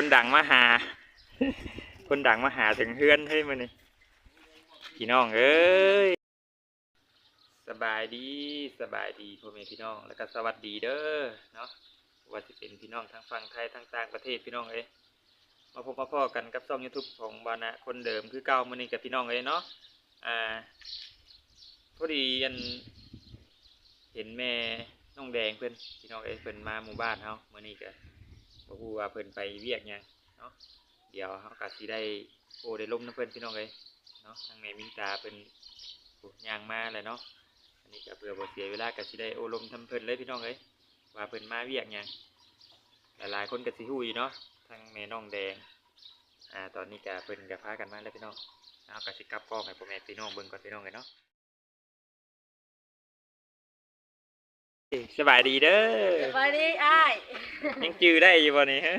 คนดังมาหา คนดังมาหาถึงเฮือนเฮ้มื้อนี้พี่น้องเอ้ยสบายดีสบายดีพ่อแม่พี่น้อง แล้วก็สวัสดีเด้อเนาะว่าจะเป็นพี่น้องทั้งฝั่งไทยทั้งต่างประเทศพี่น้องเอ้ยมาพบมาพ่อกันกับช่อง YouTube ของบานะคนเดิมคือเก่ามื้อนี้กับพี่น้องเอ้ยเนาะอ่าพอดีอันเห็นแม่น้องแดงเพิ่อนพี่น้องเอ้ยเพิ่นมาหมู่บ้านเฮามื้อนี้ก็ บ่ฮู้ว่าเพิ่นไปเวียกหยังเนาะเดี๋ยวเฮาก็สิได้โอ้ได้ลมน้ำเพิ่นพี่น้องเอ้ยเนาะทางแม่มินตาเพิ่นย่างมาแล้วเนาะอันนี้ก็เพื่อบ่เสียเวลาก็สิได้โอ้ลมทำเพิ่นเลยพี่น้องเอ้ยว่าเพิ่นมาเวียกหยังหลายๆคนก็สิฮู้อยู่เนาะทางแม่น้องแดงอ่าตอนนี้ก็เพิ่นก็พากันมาแล้วพี่น้องเฮาก็สิกลับกล้องให้พ่อแม่พี่น้องเบิ่งก่อนพี่น้องเอ้ยเนาะ สบายดีเด้อสบายดีอ้ายยังจื้อได้อยู่บ่นี่ฮะ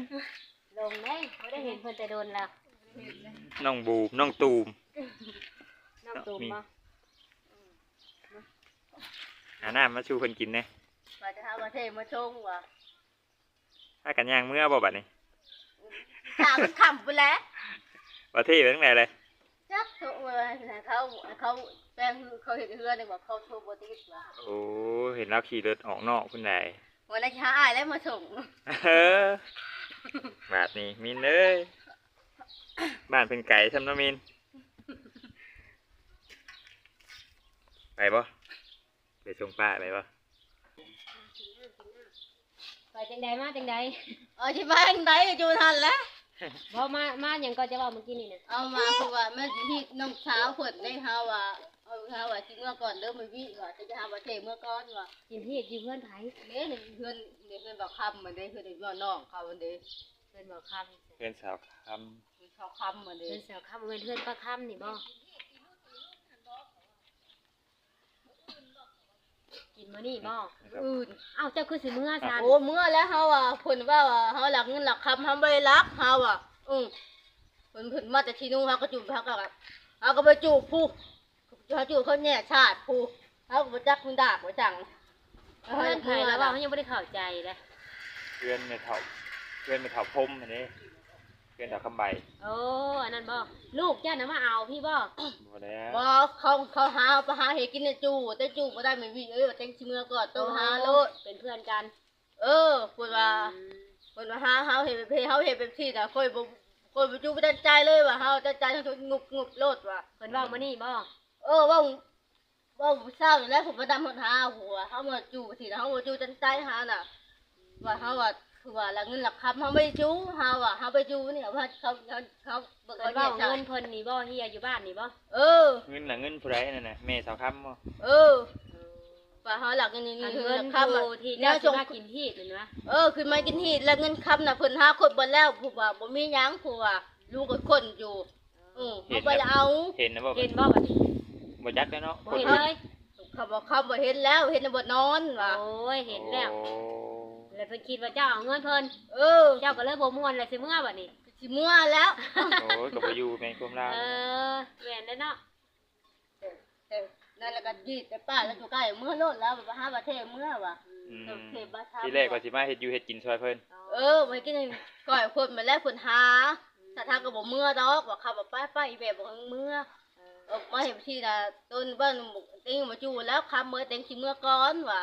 ลงได้ไม่ได้เห็นเพิ่นแต่โดนแล้วน้องบูมน้องตูมน้องตูมมีมาหาน้ำมาชูเพิ่นกินแหน่ว่าจะหาประเทศมาชงว่ะถ้ากันย่างเมื่อบ่บัดนี้ถามมันขำไปแล้วประเทศเป็นจังไดเลยจัก โทรมาเขาเขาแป้งเขาเห็นเฮือนเลยว่าเขาโทรบ่ติดว่ะโอ้เห็นแล้วขี่รถออกนอกคุณใดวันนั้นหาอ้ายแล้วมาส่งเออบาดนี้มินเอ้ยบ้านเพิ่นไก่ทำน้ำมินไปบ่ไปส่งป้าไปบ่ไปจังใดมาจังใดเออที่บ้านไหนอยู่ทันแล้ว บ่มามาหยังก็จะเว่าเมื่อกี้นี่น่ะเอามาคือว่าแม่ที่น้องสาวเพิ่นได้เฮาว่าเอาเฮาว่าสิเมื่อก่อนเด้อมาวิว่าจะหาประเทศเมื่อก่อนว่ากินที่อยู่เพื่อนไผเด้เพื่อนเพื่อนบอกคำมันเด้เพื่อนว่าน้องเขามันเด้เพื่อนบอกคำเพื่อนสาวคเขาคำมันเด้เพื่อนสาวคำเงินเพื่อนป้าคำนี่บ่ กินมื้อนี้บ่ำนะครับอื่นเอ้าเจ้าคือสิมื้อซานโอ้เมื่อแล้วเฮาอะเพิ่นว่าว่าเฮาหลักเงินหลักคำเฮาบ่ได้รักเฮาอะอือเพิ่นเพิ่นมาแต่ที่นู้นเฮาก็จูบเฮาก็แบบเฮาก็ไปจูบผู้เฮาจูบเขาแน่ชาติผู้เฮาก็บ่จักคุณดาบบ่จังเพื่อนไผแล้วว่าเขายังบ่ได้เข้าใจเลยเพื่อนไม่เท่าเพื่อนไม่เท่าพรมอันนี้เพื่อนเท่าคำใบโอ้อันนั้นบ่ลูกเจ้าน่ะมาเอาพี่บ่บ่แล้วบ่เขาเขาหาไปหาเฮ็ดกินในจูแต่จูบ่ได้ไม่วิเอ้ยว่าแต่งสิเมื่อก่อนต้องหาโลดเป็นเพื่อนกัน เออเพิ่นว่าอืมเพิ่นว่าหาเฮาเฮ็ดไปเฮาเฮ็ดเป็นที่น่ะค่อยบ่ค่อยบ่จูบ่ได้ใจเลยว่าเฮาจะใจทั้งงุบงุบโลดว่ะเพิ่นเว้ามื้อนี้บ่เออว่าว่าเศร้าอยู่แล้วผมมาดำหดหาหัวเขามาจูทีนะเขามาจูจันใจหาน่ะว่าเขาว่า คือว่าละเงินหลักคำเขาไม่จูเขาว่าเขาไปจูเนี่ยว่าเขาเขาเขาเบิกเพิ่นเขาเว้าเนี่ยเงินเพิ่นนี่บ่เฮียอยู่บ้านนี่บ่เออ เงินน่ะเงินผู้ใดนั่นน่ะแม่สาวคำบ่เออว่าเขาหลักเงินนี่อันเงิเงินนคำผู้อะที่เนี่เจ้ายสิส่งมากินที่นั่นวะเออขึ้นมากินที่แล้วเงินคำน่ะเพิ่นหาคนบนแล้วผู้ว่าบ่มีหยังผู้ว่าลูกก็คนอยู่ อือเขาไปเอาเห็นนะบ่เห็นบ่บัดนี้บ่จักแล้วเนาะบ่เห็นเลยเขาบอกเขาบ่เห็นแล้วเห็นแต่บ่นอนว่ะโอ้ยเห็นแล้ว โอ้ เลยเพิ่นคิดว่าเจ้าเอาเงินเพิ่นเออเจ้าก็เลยบ่ม่วนเลยสิเมื่อบัดนี้ สิมั่วแล้ว โอ้ยก็บ่อยู่แม่นความลาวเออแม่นแล้วเนาะเออนั่นแหละก็ยีดแต่ป้าแล้วอยู่ใกล้เมื่อโลดแล้วไปหาประเทศเมื่อว่ะอืมเออเทพบ้านทำที่แรกว่าสิมาเฮ็ดอยู่เฮ็ดกินซอยเพิ่นเออไว้กินก่อยคนมาแล้วคนหาถ้าทางก็บอกเมื่อดอกว่าขับไปไปอีแบบบอกเมื่อเออมาเห็นที่น่ะต้นบ้านติงมาจูแล้วคำเมื่อเต็งสิเมื่อก่อนว่ะ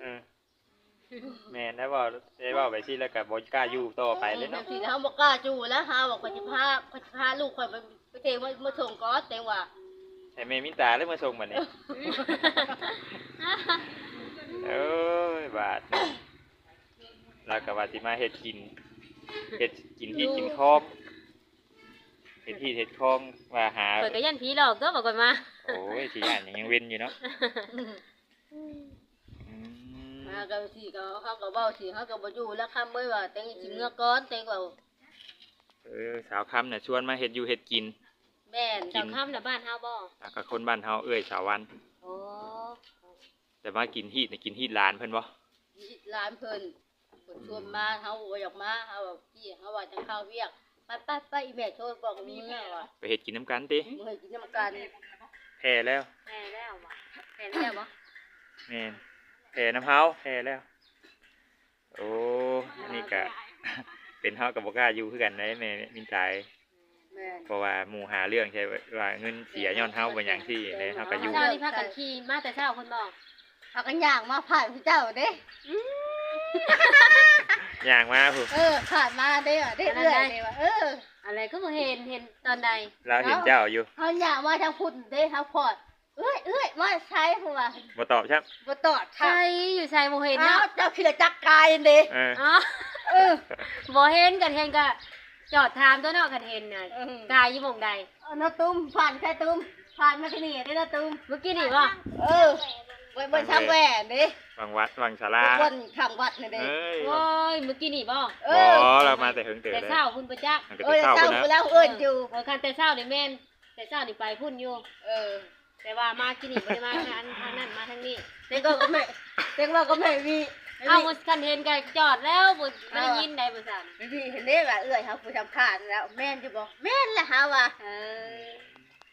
เออ แม่นแล้วบ่ได้เว้าไปสิแล้วก็บ่กล้าอยู่ต่อไปเลยเนาะที่เขาบอกกล้าจูแล้วหาบอกว่าจะพาจะพาลูกคอยไปไปเทมามาส่งก้อนแต่ว่า ให้แม่มินตาเลยมาส่งบัดนี้ เอ้ยบาดเนาะแล้วก็ว่าสิมาเฮ็ดกินเฮ็ดกินที่กินคอกเฮ็ดที่เฮ็ดคองว่าหาเพิ่นก็ยันผีหลอกก็บอกก่อนมา โอ้ยสิย่านยังเว้นอยู่เนาะอืมมากับที่เขาเขาก็บอกสิเขาก็บอกอยู่แล้วคำเมื่อว่าเต็งสิเมื่อก่อนเต็งว่าเออสาวคำน่ะชวนมาเฮ็ดอยู่เฮ็ดกิน แม่นกิเจ้านค่ำน่ะบ้านเฮาบ่แล้วก็คนบ้านเฮาเอ้ยสาววัน โอ้แต่ว่ากินฮีดน่ะกินฮีดหลานเพิ่นบ่ร้านเพิ่นเพิ่นชวนมาเฮาบ่อยากมาเฮาบอกพี่เฮาว่าจะเข้าเวียกไปไปไปอีแม่โทรบอกมีแม่ว่าไปเฮ็ดกินน้ำกันติมื้อกินน้ำกันแพ้แล้วแม่แล้วบ่แม่แล้วบ่แม่น แพ้น้ำเฮาแพ้แล้ว โอ้อันนี่ก็เป็นเฮากับบ่กล้าอยู่คือกันได้แม่มินตายแม่นเพราะว่าหมู่หาเรื่องใช่ว่าเงินเสียย้อนเฮาบ่หยังที่เลยเฮาก็อยู่ เช้านี่พากันขี่มาแต่เช้าคนบอกเอากันย่างมาผ่านพี่เจ้าเด้ย่างมาผู้เออ ผ่านมาเด้อเด้เอื้อยเด้ว่าเอออะไรก็บ่เห็นเห็นตอนใดเราเห็นเจ้าอยู่เขาย่างมาทางพุ่นเด้ทางพอด เอ้ยเอ้ยมาใช้หัวบ่ตอบครับบ่ตอดค่ะใช่อยู่ใส่บ่เห็นอ้าเนาะวเจ้าขี้ละจักกายเด้เอออ๋อเออบ่เห็นกันเห็นก็จอดถามตัวเนาะกันเห็นน่ะเออกายอยู่หม่องใด เอานาตุ้มผ่านแค่ตุ้มผ่านมาที่นี่ได้นาตุ้มเมื่อกี้นี่บ่เออไว้ไว้ทำแหวนเด้วังวัดวังศาลาวันข้างวัดนี่เด้เอ้ยโอ้ยเมื่อกี้นี่บ่เอบ่อเรามาแต่หึงเตือแต่เลยเช้าพุ่นประจักษ์มันก็เอจะอเข้าเจ้าพุ่นไปนะแล้วเอิ้นอยู่ เออคันแต่เช้านี่แม่นแต่เช้านี่ไปพุ่นอยู่ เออ แต่ว่ามาที่นี่บ่ได้มาทางทางนั้นมาทางนี้เด็กก็ก็ไม่เด็กว่าก็ไม่มีไม่เอามีบ่คันเห็นก็จอดแล้วบ่บ่ได้ยินได้บ่ซั่นไม่มีเห็นได้ว่าเอื้อยเขาผู้ทำขาดแล้วแม่นจะบอกแม่นแหละฮะว่าเออ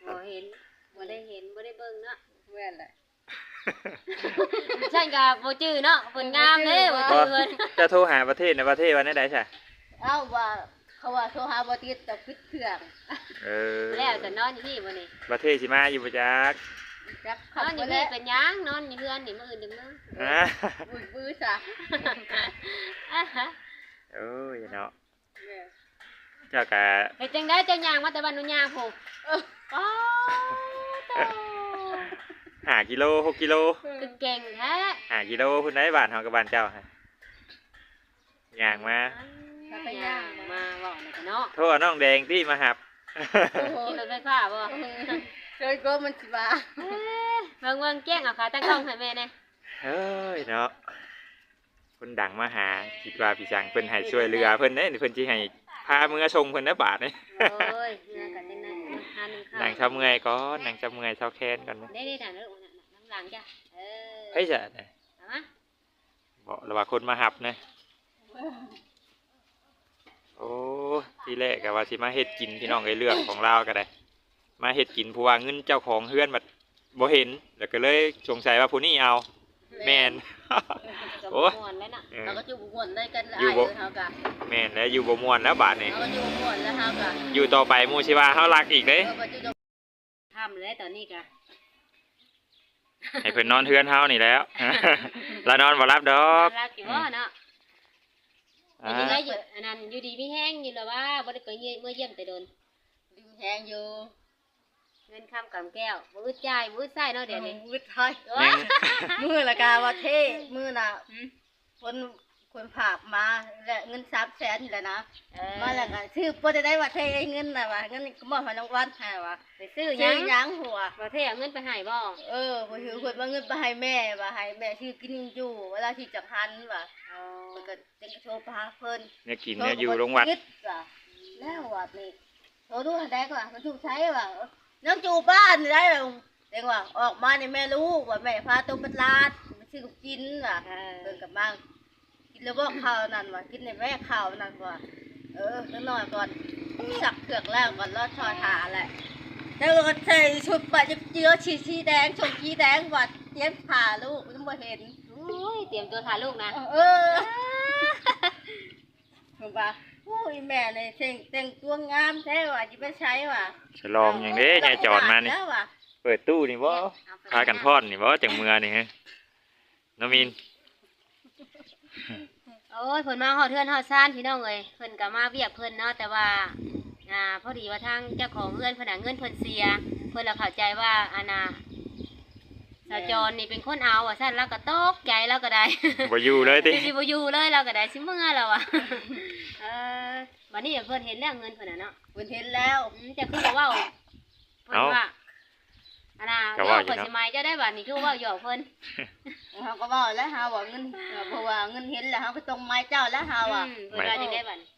บ่เห็นบ่ได้เห็นบ่ได้เบิ่งเนาะแม่นแหละฉันก็บ่จื้อเนาะเพิ่นงามเด้บ่บ่จื้อเพิ่นจะโทรหาประเทศในประเทศวันได้ใช่เอ้าว่า เขาว่าโทรหาบ่ติดแต่ปิดเครื่องเออแล้วจะนอนอยู่ที่บ่นี่ประเทศสิมาอยู่บ่จักจักนขับอนอไปยู่แล้นี่วเป็นหยังนอนอยู่เฮือนนี่มื้ออื่นจังมึงอ่าบุยบื้อซะอะฮะโอ้ยเนาะแม่เจ้าก็เฮ็ดจังได๋เจ้าย่างมาแต่บ้านนุ่นย่างพุ่นเออป๊าโตหากิโลหกกิโลคือเก่งแท้หากิโลพุ่นได้บ้านเฮากับบ้านเจ้าฮะย่างมา ย่างมาบอกหน่อยกันเนาะโทรเอาน้องแดงที่มาหับโอ้โหกินรถไฟฟ้าบ่เฮ้ยก็มันสิว่าเอ้ยเบิ่งเบิ่งแกล้งเอาขาตั้งกล้องให้แม่แน่เฮ้ยเนาะคนดังมาหาคิดว่าพี่จังเพิ่นให้ช่วยเหลือเพิ่นเด้เพิ่นสิให้พามือชงเพิ่นได้บาทนี่ โอ้ยเมื่อกันจังได๋หาหนึงข้าวนั่งเช้าเมื่อยก่อนนั่งเช้าเมื่อยเช้าแค้นก่อนนะได้ได้ทางนั้นน้ำหลังจ้ะเออเฮ้ยจะเนี่ยเอามา บอกแล้วว่าคนมาหับนะ โอ้ทีแรกก็ว่าสิมาเฮ็ดกินพี่น้องไอ้เรื่องของเราก็ได้ มาเฮ็ดกินเพราะว่าเงินเจ้าของเฮือนบัดบ่เห็นแล้วก็เลยสงสัยว่าผู้นี้เอาแม่นก็โอ้บ่ยม่วนแล้วน่ะเออเราก็อยู่บ่วนได้กันอยู่อ้ายบ่เด้อเฮาก็แม่นแล้วอยู่บ่ม่วนแล้วบาดนี้เราก็อยู่บ่วนแล้วเฮาก็อยู่ต่อไปหมู่สิว่าเฮารักอีกเด้เออบ่อยู่ทำแล้วตอนนี้ก็ให้เพิ่นนอนเฮือนเฮานี่แล้วแล้วนอนบ่รับดอกรักอยู่บ่เนาะ อ่าอยู่ได้อยู่อันนั้นอยู่ดีมีแห้งอยู่แล้วว่าบ่ได้ไปเยี่ยมเมื่อเยี่ยมแต่โดนดิมแฮงอยู่เงินคำกำแก้วบ่อึดจ่ายบ่อึดใส่เนาะเดี๋ยวนี้มืดไทยโอ้ยมือละกาว่าเท่มือน่ะคน คนผากมาและเงินสามแสนนี่แหละนะเออ มาแล้วก็ชื่อพอจะได้ว่าเท่เงินน่ะว่าเงินก็มอบให้รางวัลให้ว่าไปซื้อหชื่ยัองหยังหัว บ่เท่เอาเงินไปให้บ่เออพอถือคนว่าเงินไปให้แม่ว่าให้แม่ชื่อกินอยู่เวลาที่จังหันว่าอ๋อมันก็จังโทรไปหาเพิ่น เนี่ยกินเนี่ยอยู่โรงวัดยึว่ะแล้ววัดนี่โทรดูให้ได้ก่อนมันถูกใช้ว่าน้องอยู่บ้านนี่ได้ว่าเด็กว่าออกมาในแม่รู้ว่าแม่พาตัวเป็นลาดไปซื้อกับกินว่ะเออเพิ่นกับมัง กินแล้วบอกข้าวนั่นว่ะกินในแม่ข้าวนั่นว่ะเออนิดหน่อยก่อนสักเผือกแล้วก่อนรอดชอยหาแหละแล้วก็ใส่ชุดปะจะเจือชีชีแดงชมชีแดงว่ะเย็บผ่าลูกมันบ่เห็นโอ้ยเตรียมตัวถ่ายลูกนะ เออผมว่าโอ้ยแม่เนี่ยแต่งแต่งตัวงามแท้ว่ะจะไปใช้ว่ะฉลองอย่างนี้ยายจอดมานี่แล้วว่ะเปิดตู้นี่บ่พากันพอดนี่บ่จังเมือนี่ฮะน้องมิน โอ้ยเพิ่นมาฮอดเทือนฮอดซ่านพี่น้องเอ้ยเพิ่นก็มาเวียกเพิ่นเนาะแต่ว่าอ่าพอดีว่าทางเจ้าของเงินเพิ่นน่ะเงินเพิ่นเสีย เพิ่นละเข้าใจว่าอานาสาวจรนี่เป็นคนเอาอะซั่นแล้วก็ตกใจแล้วก็ได้ บ่อยู่เลยติสิบ่อยู่เลยเราก็ได้สิเมื่อแล้วอะเออวันนี้เพิ่นเห็นแล้วเงินเพิ่นน่ะเนาะเพิ่นเห็นแล้วอืมแต่คือบอกว่าเพิ่นว่า อันน่ะก็ว่าว่าอยู่เพิ่นเนาะสิมาเจ้าได้บัดนี้คือว่าหยอกเพิ่นเขาก็บอกแล้วหาว่าเงินเออเพราะว่าเงินเห็นแล้วเขาก็ต้องไม้เจ้าแล้วหาว่าอืมเพิ่นว่าจังได้บัดนี้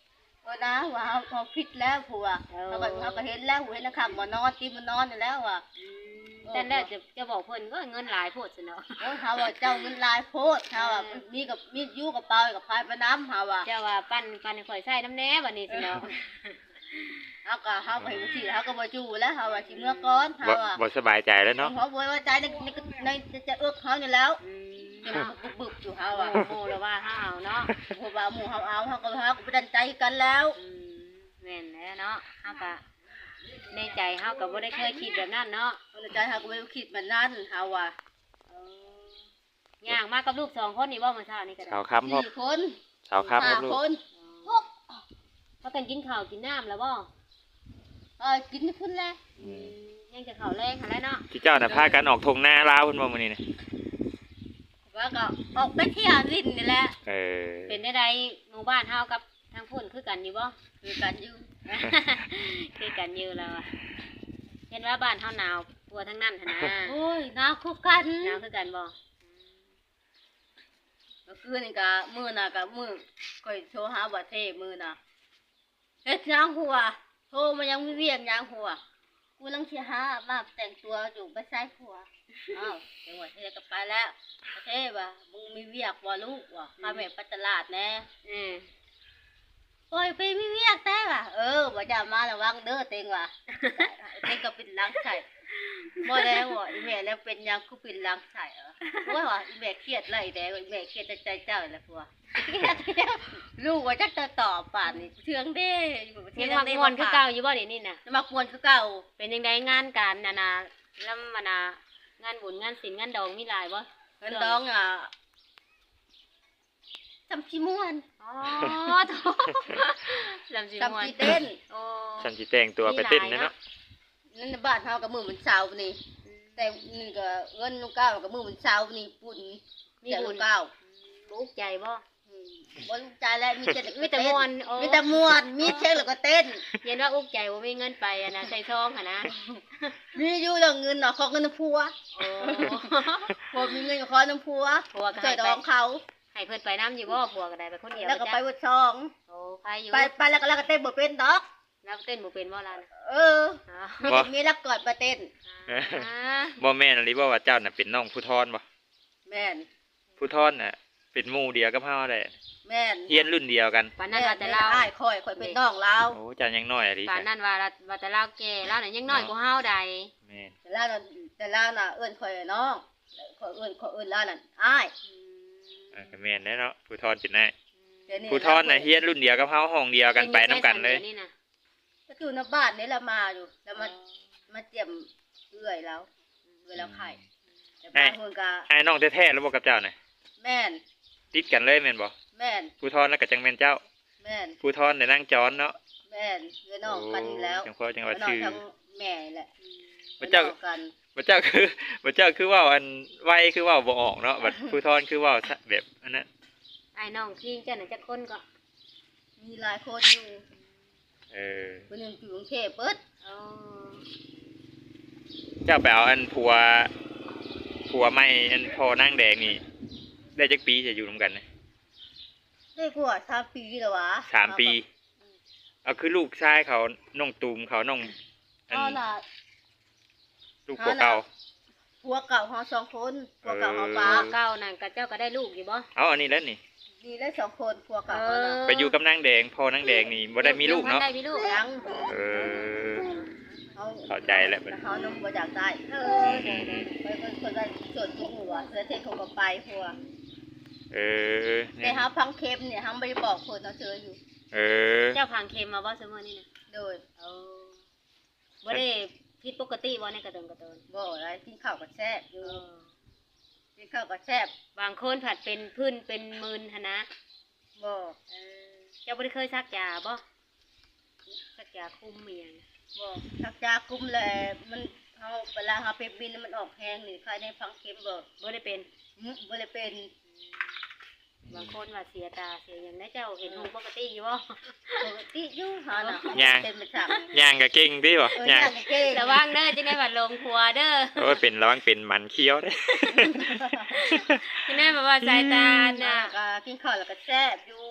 เออนะว่าเขาเขาผิดแล้วผัวเออ เขาก็เขาก็เห็นแล้วเห็นแล้วขับมานอนตีมันนอนอยู่แล้วว่ะอืมแต่แล้วจะจะบอกเพิ่นก็เงินหลายโพดซิเนาะเออเขาว่าเจ้าเงินลายโพดเขาว่ามีกับมีดอยู่กับเปล่ากับพายไปน้ำเขาว่าเจ้าว่าปั้นปั้นให้ข่อยใส่น้ำแหน่บัดนี้ซิเนาะ เขาก็เขาก็เห็นสิเขาก็บ่จูแล้วเขาว่าสิเมื่อก่อนเขาบ่ว่าบ่สบายใจแล้วเนาะเขาบ่ไว้ใจในในในจะเอื้อเขาอยู่แล้วอืมยังบึกบึกๆอยู่เฮาเอาอะโมแล้วว่าห้าเอาเนาะเพราะว่าหมู่เฮาเอาเฮาก็เฮาก็บ่ดันใจกันแล้วอืมแม่นแล้วเนาะเฮาก็ในใจเฮาก็บ่ได้เคยคิดแบบนั้นเนาะในใจเฮาก็บ่ได้คิดแบบนั้นเฮาอะเออย่างมากับลูกสองคนนี่บ่มื้อเช้านี่ก็ได้สาวค้ำพ่อสี่คนสาวค้ำคห้ารับลูกคนเขากันกินข้าวกินน้ำแล้วบ่ เออกินขึ้นแล้วอืมยังจะข้าวแรงหั่นแหล้วเนาะที่เจ้าน่ะพากันออกทงหน้าลาวเพิ่นบ่มื้อนี้นะว่าก็ออกไปเที่ยวลิ้นนี่แหละเออเป็นได้ใดหมู่บ้านเฮากับทางพุ่นคือกันอยู่บ่คือกันอยู่คือกันอยู่แล้วอะเห็นว่าบ้านเฮาหนาวกลัวทั้งนั้นหั่นนะโอ้ยหนาวคือกันหนาวคือกันบ่เมื่อคืนนี่ก็มื้อน่ะก็มื้อก็โทรหาบ่เทมื้อน่ะเฮ็ดหยังหัว โทรมายังมีเวียกหยังหัว กูลังสิหามาแต่งตัวอยู่ไปใส่หัวอ้าวจังหวัดที่ก็ไปแล้วประเทศว่ามึงมีเวียกบ่ลูกว่ะพาแม่ไปตลาดแน่เออโอ้ยไปมีเวียกแต่ว่ะเออบ่จะมาระวังเด้อเต็งว่ะเต็งก็เป็นหลังใส่บ่แล้วว่ะอีแม่แล้วเป็นหยังกูเป็นหลังใส่เออว่าว่ะอีแม่เครียดเลยแดงอีแม่เครียดแต่ใจเจ้าแหละพัวเครียด ลูกว่าจักจะตอบป่านนี่เทืองเด้อยู่ประเทยัศงมักม่วนคือเก่าอยู่บ่เดี๋ยวนี้น่ะจะมักมวนคือเก่าเป็นจังไดงานการนานาลำมานางานบุญงานศีลงานดองมีหลายบ่เงินดองอะจำชิม่วนอ๋อโถลำสิม่วจำนชิเต้นโอ้ฉันสิแต่งตัวไปเต้นนะเนาะนั่นน่ะบ้านเฮากับมือมันเช้านี่ แต่นี่ก็เงินลูกเก้ากับมือมันเช้านี่ปุ่นมีเสียบุลูญกเก้าบุกใจบ่ อืมบ่รู้ใจแล้วมีแต่มีแต่ม่วนโอ้มีแต่ม่วนมีเช็คแล้วก็เต้นเห็นว่าอุกใจบ่มีเงินไปอะนะใส่ซองหั่นนะมีอยู่เรื่องเงินเนาะขอเงินน้ำพัวโอ้พอมีเงินก็ขอน้ำพัวผัวก็ใส่ให้ดไปองเขา ให้เพิ่นไปน้ำอยู่บ่ผัวก็ได้ไปคนเดียวแล้วก็ไปจ้ะวัดซอง โอ้ไปอยู่ไปไปแล้วก็แล้วก็เต้นบ่เป็นดอก แล้วเต้นบ่เป็นบ่ล่ะนะเอออ๋อบ่ มีรักกอดมาเต้น อ่าบ่แม่นอะไรบ่ว่าเจ้าน่ะเป็นน้องผู้ทอนบ่แม่นผู้ทอนน่ะ เป็นหมู่เดียวกับเฮาแหละแม่นเฮียนรุ่นเดียวกัน ปานนั้นว่าแต่เราอ้ายคอยคอยเป็นน้องเราโอ้เจ้ายังน้อยอะดิปานนั้นว่าเราว่าแต่เราแก่เราน่ะยังน้อยกว่าเฮาใดแม่นแต่ล่าน่ะแต่ล่าน่ะเอิ้นคอยน้องคอยเอิ้นคอยเอิ้นล่านั่นอ้ายเออก็แม่นแน่เนาะผู้ทอนเป็นได้เดี๋ยวนี้ผู้ทอนน่ะเฮียนรุ่นเดียวกับเฮาห้องเดียวกันไปนํกันเลยนี่น่ะก็อยู่ในบ้านนี่แหละมาอยู่แล้วมามาเจียมเอื้อยแล้วเอื้อยแล้วไข่แต่บ้านเพิ่นก็ไอ้น้องแท้ๆแล้วบ่กับเจ้าน่ะแม่น ติดกันเลยแม่นบ่แม่นผู้ทอนแล้วก็จังแม่นเจ้า แม่นผู้ทอนน่ะนั่งจอนเนาะแม่นเอื้อยน้องกันอยู่แล้วโอ้จังพอจังว่าน้องชื่อทั้งแม่แหละพระเจ้าน้องกันพระเจ้าคือพระเจ้าคือเว่าอันไวคือเว่าบ่ออกเนาะบัดผู้ทอนคือเว่าซะแบบอันนั้นไอ้น้องทิ้งเจ้าน่ะจักคนก็มีหลายคนอยู่เออคนหนึงอยู่กรุงเทพเปิดโอ้เจ้าไปเอาอันผัวผัวใหม่อันพอนั่งแดงนี่ ได้จักปีจะอยู่นํกันนะได้กว่าสามปีแล้ววะสามปีเอาคือลูกชายเขาน้องตูมเขาน้องอันเอาน่ะลูกผัวเก่า ผัวเก่าเฮาสองคนผัวเก่าเฮาเออป้าผัวเก่านั่นก็เจ้าก็ได้ลูกอยู่บ่เอาอันนี้แล้วนี่ ดีได้สองคนผัวเก่าเฮาน่ะไปอยู่กับนางแดงพอนางแดงนี่บ่ได้มีลูกเนาะได้มีลูกยังเออเขาเข้าใจแล้วบัดเขาน้ำบ่อยากได้เออไปคนคนได้ส่วนที่หัวเสื้อเทเขาก็ไปผัว เออแต่เนี่ยเฮาพังเข็มเนี่ยเฮาไม่ได้บอกคนเราเจออยู่ เออ เจ้าพังเค็มมาบ่ซุมื้อนี้น่ะโดยเอาบ่ได้ผิดปกติบ่ในกระตนกระตนบ่อะไรกินข้าวกับแซ่บอเอยู่อกินข้าวกับแซ่บบางคนผัดเป็นพื้นเป็นมืนหั่นนะบ่เออเจ้าบ่ได้เคยซักยาบ่ซักยาคุมเมียงบ่ทักยากุมแลมันเฮาเวลาเฮาไปบินมันออกแห้งนี่ใครได้พังเข็มบ่บ่ได้เป็น หึบ่ได้เป็น บางคนว่าเสียตาเสียหยังได้เจ้าเห็นหูปกติอยู่บ่ปกติอยู่เฮาน่ะย่าง เป็นประจำย่างก็เก่งติบ่เออย่างย่างเก่งระวังเด้อจังได้ว่าลงครัวเด้อโอ้ยเป็นระวังเป็นหมันเคี้ยวเด้จังได้แบบว่าสายตาน่ะน่ะ ก็กินข้าวแล้วก็แซ่บอยู่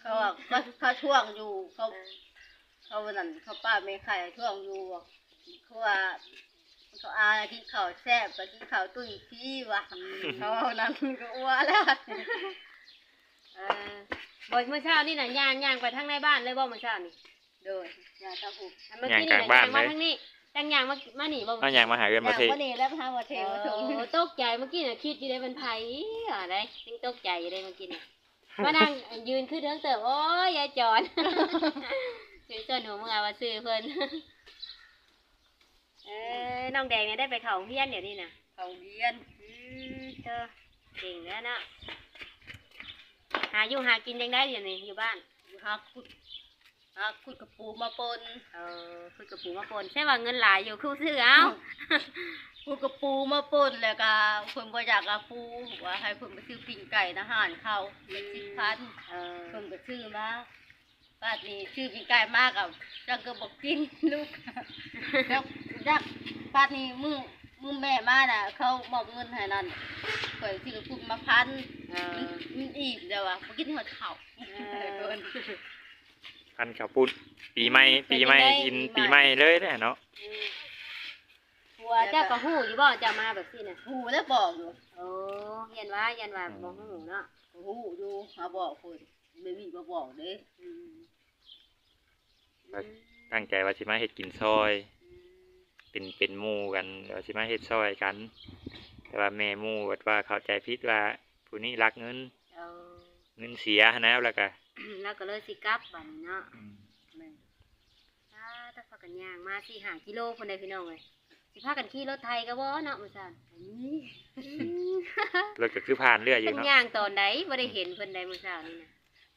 เขาว่าเขาเขาช่วงอยู่เขาเขาวันนั้นเขาป้าไม่ไข่ช่วงอยู่เขาว่าเขาอากินข้าวแซ่บก็กินข้าวตุ้ยพี่ว่ะเขาเอานั้นก็อ้วนแล้วเออ บ่เมื่อเช้านี่น่ะย่างย่างไปทางในบ้านเลยบ่เมื่อเช้านี่โดยยาตาหุบอันเมื่อกี้นี่น่ะย่างมาทางนี้ตั้งอย่างมามาหนีบ่เอาหยังมาหาเอื้อนประเทศวันนี้แล้วพาประเทเอศมาส่งอตกใจเมื่อกี้น่ะคิดอยู่ได้มันไผอะไรยังตกใจอยู่ได้เมื่อกี้น่ะมานั่งยืนคือเรื่องเติบโอ้ยยายจอนถึงส่วนหัวมือมาซื้อเพิ่นเอ้ยน้องแดงเนี่ยได้ไปเขาโรงเพี้ยนเดี๋ยวนี้น่ะเขาเรียนอืมเธอเก่งแล้วเนาะ หาอยู่หากินยังได้เดี๋ยวนี้อยู่บ้านหาขุดหาขุดกระปูมาปนเออคือกระปูมาปนใช่ว่าเงินหลายอยู่คือซื้อเอาขุดกระปูมาปนแล้วก็เพิ่นบ่อยากกระปูว่าให้เพิ่นไปซื้อปิ้งไก่ทหารเขาเป็นสิบพันเออเพิ่นก็ซื้อมาบาดนี้ซื้อปิ้งไก่มากอะจังก็บอกกินลูกแล้วจักบาดนี้มึง มึงแม่มาน่ะ เขามอบเงินให้นั่นข่อยซื้อกระปุกมาพันเอมันอมันอิ่มแล้วอะบ่กินหอดข้าวเออเพิ่นพันข้าวปุ้นปีใหม่ปีใหม่กินปีใหม่เลยแหละเนาะอืมหัวเจ้าก็หู้อยู่บ่เจ้ามาแบบนี้น่ะหูแล้วบอกอยู่โอ้ยันว่ายันว่าบ่หู้เนาะหูอยู่มาบอกเพิ่นไม่มีมาบอกเด้อืมตั้งใจว่าสิมาเฮ็ดกินซอย เป็นเป็นหมู่กันว่าสิมาเฮ็ดซอยกัน แต่ว่าแม่หมู่ว่าว่าเข้าใจผิดว่าผู้นี้รักเงินเออเงินเสียหั้นนะแล้วก็แล้วก็เลยสิกลับบัดนี้เนาะอืมแม่นถ้าถ้าพากันย่างมาสี่หากิโลคนใดพี่น้องเลยสิพากันขี่รถไทยก็บ่เนาะมื้อซั่นนี่รถก็คือผ่านเรื่อยอเพิ่ยู่นเนาะย่างตอนใดบ่ได้เห็นเพิ่นใดมื้อเช้านี่นะ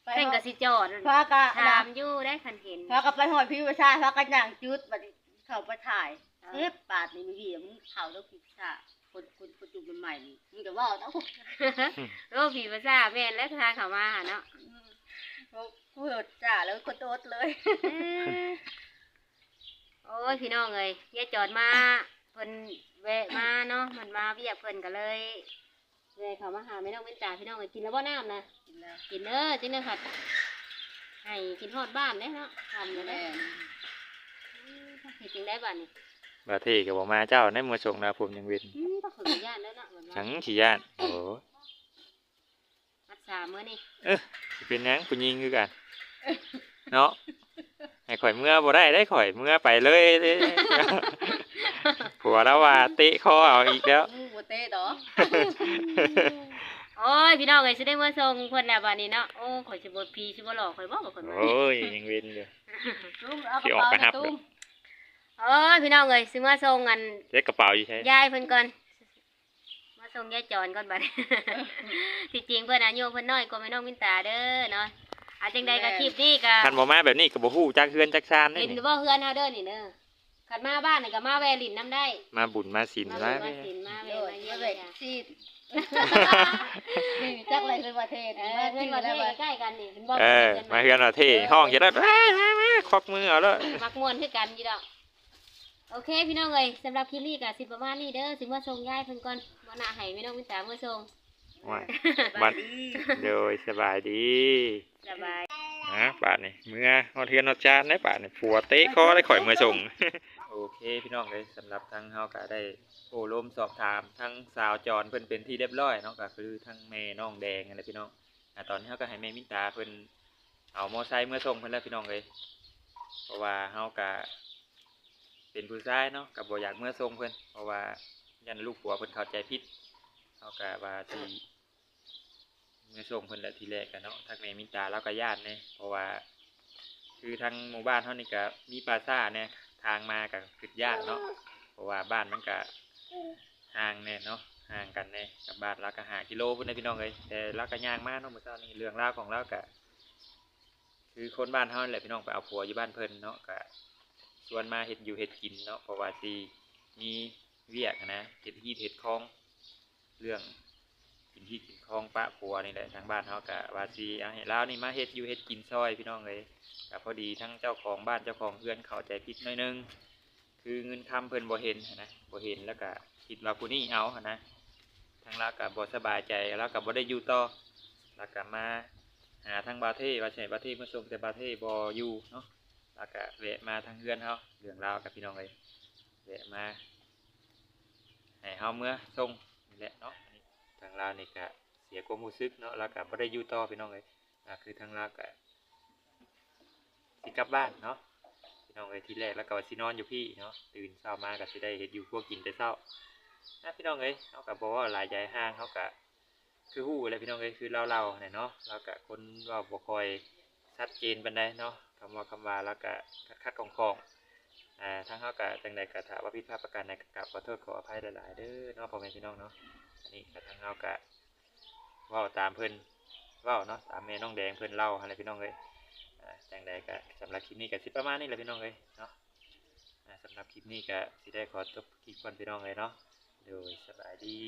ไปเพิ่นก็สิจอดพากะถามอยู่ได้คันเห็น พากะไปหอยพี่ประชาพากะย่างจุดบัดนี้เข้าไปถ่าย เออเอ๊ะปาดนี่มีพี่มึงเข้าแล้วพี่ประชาคนคนคนจุดใหม่ๆนี่มึงจะว่าเนาะโอ้ผีภาษาแม่นแล้วทางเข้ามาหาเนาะพูดจ้าแล้วคนโดดเลยเอ้อโอ้ยพี่น้องเอ้ยยายจอดมาเพิ่นแวะมาเนาะมันมาเวียกเพิ่นก็เลยแวะเข้ามาหาแม่น้องเป็นตาพี่น้องเอ้ยกินแล้วบ่น้ำนะกินเด้อจินเด้อค่ะให้กินฮอดบ้านเด้เนาะทำอยู่ได้เฮ็ดจังได้บ้านนี่ บาเทก็บ่มาเจ้าในมือส่งนาผมยังเว้นอืมต้องขออนุญาตแล้วเนาะเหมือนว่าสังขี้ย่านโอ้รักษามื้อนี่สิเป็นหยังผู้หญิงคือกัน เนาะให้ข่อยเมื่อบ่ได้ได้ข่อยเมื่อไปเลยเด้ผัวแล้วว่าเตะคอเอาอีกแล้วมึงบ่เต้ดอกโอ้ยพี่น้องเอ้ยสิได้มาส่งเพิ่นแล้วบัดนี้เนาะโอ้ข่อยสิบ่พีสิบ่หลอกข่อยบ่บ่ข่อยมาโอ้ยยังเว้นอยู่ตุ้มเอากสิระออกเป๋าไปหับ ตุ้มโอ้ยพี่น้องเอ้ยสิมาส่งอันเจ๊กระเป๋าอยู่ใช่ยายเพิ่นก่อน มาส่งยายจอนก่อนบัด ที่จริงเพิ่นอายุเพิ่นน้อยกว่าแม่น้องมินตาเด้อเนาะอาจังใดก็คลิปนี้ก็คันบ่มาแบบนี้ก็บ่ฮู้จักเฮือนจักซานนี่เห็นบ่เฮือนเฮาเด้อนี่เด้อขันมาบ้านนี่ก็มาแวลินน้ำได้ มาบุญมาศีลมามาบุญมาศีลมาแวโดมาดเยี่ยมามเลยจ้ะซีดนี่จักอะไรคือประเทศเออมาเพื่อนที่มาแล้เที่วยวใกล้ๆกันนี่เห็นบ่เออมาเฮือนว่าเท่ห้องจะได้มามามาควักมือเอาแล้วมักม่วนคือกันอยู่ดอก โอเคพี่น้องเอ้ยสำหรับคลิปนี้ก็สิประมาณนี้เด้อสิมาส่งยายเพิ่นก่อนบ่น่าให้แม่น้องมินตามาส่งว่าบัดโดยสบายดีสบายนะป่านนี่เมื่อฮอดเทือนฮอดจานได้ป่านนี่ผัวเตะคอได้ข่อยมือส่ง โอเคพี่น้องเลยสำหรับทั้งเฮาก็ได้โอ้ลมสอบถามทั้งสาวจรเพิ่นเป็นที่เรียบร้อยเนาะก็คือทั้งแม่น้องแดงอะไรพี่น้องอ่าตอนนี้เฮาก็ให้แม่มินตาเพิ่นเอามอไซค์เมื่อส่งเพิ่นแล้วพี่น้องเลยเพราะว่าเฮาก็ เป็นผู้ชายเนาะก็บ่อยากเมื่อส่งเพิ่นเพราะว่ายันลูกผัวเพิ่นเข้าใจผิดเฮาก็ว่าสิเมื่อส่งเพิ่นและทีแรกกันเนาะทางแม่มินตาเราก็ญาติเนี่ยเพราะว่า คือทางหมู่บ้านเฮานี่ก็มีปราสาเนี่ยทางมาก็คือญาติเนาะเพราะว่าบ้านมันก็ห่างแน่เนาะห่างกันแน่กับบ้านเราก็หากิโลพุ่นนะพี่น้องเอ้ยแต่เราก็ย่างมากเนาะเมื่อเช้านี้เรื่องราวของเราก็คือคนบ้านเฮานี่แหละพี่น้องไปเอาผัวอยู่บ้านเพิ่นเนาะก็ ชวนมาเฮ็ดอยู่เฮ็ดกินเนาะเพราะว่าสิมีเวียกอะนะเฮ็ดฮีดเฮ็ดคอง เรื่องกินที่กินคลองปะปัวนี่แหละทางบ้านเขากะวาซีเอาเห็นแล้วนี่มาเฮ็ดอยู่เฮ็ดกินซอยพี่น้องเลยกะพอดีทั้งเจ้าของบ้านเจ้าของเพื่อนเขาใจผิดน่อยนึงคือเงินคำเพิ่นบ่เห็นนะบ่เห็นแล้วก็คิดว่าผู้นี้เอานะทางเราก็บ่สบายใจแล้วก็บ่ได้อยู่ต่อแล้วก็มาหาทางบาเทว่าใช่บาเทมาส่งแต่บาเทบ่อยู่เนาะ แล้วก็แวะมาทางเพื่อนเขาเรื่องราวกับพี่น้องเลยแวะมาให้เฮาเมื่อส่งนี่แหละเนาะทางลาวนี่ก็เสียความรู้สึกเนาะแล้วก็บ่ได้อยู่ต่อพี่น้องเลยอ่าคือทางลาวก็สิกลับบ้านเนาะพี่น้องเอ้ยที่แรกแล้วก็ว่าสินอนอยู่พี่เนาะตื่นเช้ามาก็สิได้เฮ็ดอยู่พวกกินแต่เช้านะพี่น้องเอ้ยเฮาก็บ่ว่าหลายใจห่างเฮาก็คือฮู้แหละพี่น้องเอ้ยคือเราๆเนี่ยเนาะเราก็คนว้าบ่คอยชัดเจนปานใดเนาะ คำว่าคำว่าแล้วก็คัดกองๆอ่าทางเฮาก็จังใดก็ถ้าว่าผิดพลาดประการใดก็กราบขอโทษขออภัยหลายๆเด้อเนาะพ่อแม่พี่น้องเนาะอันนี้ก็ทางเฮาก็เว้าตามเพิ่นว้าเนาะตามแม่น้องแดงเพิ่นเล่าหั่นแหละพี่น้องเอ้ยจังใดก็สำหรับคลิปนี้ก็สิประมาณนี้แหละพี่น้องเอ้ยเนาะสำหรับคลิปนี้ก็สิได้ขอจบคลิปก่อนพี่น้องเลยเนาะโดยสบายดี